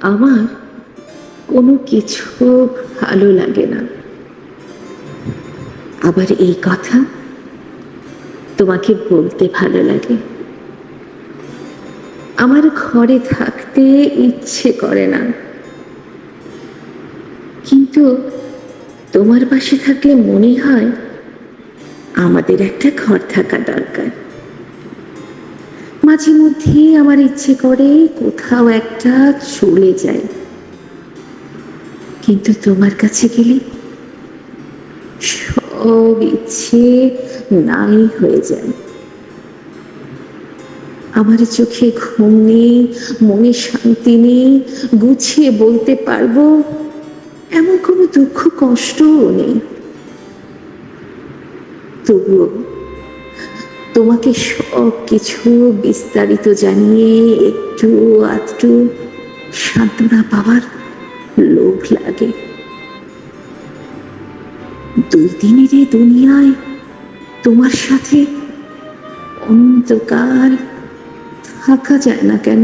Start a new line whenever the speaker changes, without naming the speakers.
আমার কোনো কিছু ভালো লাগে না। আবার এই কথা তোমাকে বলতে ভালো লাগে। আমার ঘরে থাকতে ইচ্ছে করে না। কিন্তু তোমার পাশে থাকলে মনে হয় আমাদের একটা ঘর থাকা দরকার। মাঝে মধ্যে আমার ইচ্ছে করে কোথাও একটা চলে যাই। কিন্তু তোমার কাছে গেলে সব ইচ্ছে নাই হয়ে যায়। আমার চোখে ঘুম নেই, মনে শান্তি নেই, গুছিয়ে বলতে পারব এমন কোনো দুঃখ, কষ্টও নেই। তবুও তোমাকে সব কিছু বিস্তারিত জানিয়ে একটু আধটু সান্ত্বনা পাওয়ার লোভ লাগে। দুই দিনের এই দুনিয়ায় তোমার সাথে অন্তকাল থাকা যায় না কেন?